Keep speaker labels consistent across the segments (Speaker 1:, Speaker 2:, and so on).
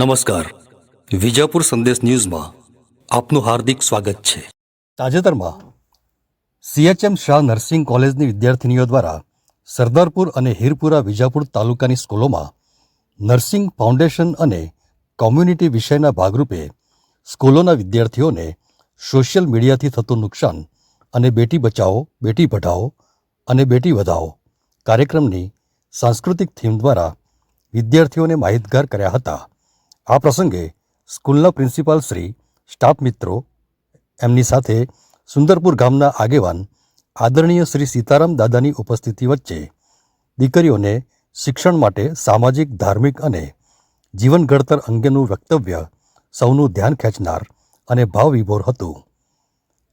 Speaker 1: નમસ્કાર. વિજાપુર સંદેશ ન્યૂઝમાં આપનું હાર્દિક સ્વાગત છે. તાજેતરમાં સીએચએમ શાહ નર્સિંગ કોલેજની વિદ્યાર્થીનીઓ દ્વારા સરદારપુર અને હીરપુરા વિજાપુર તાલુકાની સ્કૂલોમાં નર્સિંગ ફાઉન્ડેશન અને કોમ્યુનિટી વિષયના ભાગરૂપે સ્કૂલોના વિદ્યાર્થીઓને સોશિયલ મીડિયાથી થતું નુકસાન અને બેટી બચાવો, બેટી પઢાઓ અને બેટી વધાવો કાર્યક્રમની સાંસ્કૃતિક થીમ દ્વારા વિદ્યાર્થીઓને માહિતગાર કર્યા હતા. આ પ્રસંગે સ્કૂલના પ્રિન્સિપાલ શ્રી, સ્ટાફ મિત્રો, એમની સાથે સુંદરપુર ગામના આગેવાન આદરણીય શ્રી સીતારામ દાદાની ઉપસ્થિતિ વચ્ચે દીકરીઓને શિક્ષણ માટે સામાજિક, ધાર્મિક અને જીવન ઘડતર અંગેનું વક્તવ્ય સૌનું ધ્યાન ખેંચનાર અને ભાવવિભોર હતું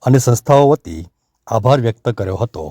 Speaker 1: અને સંસ્થાઓ વતી આભાર વ્યક્ત કર્યો હતો.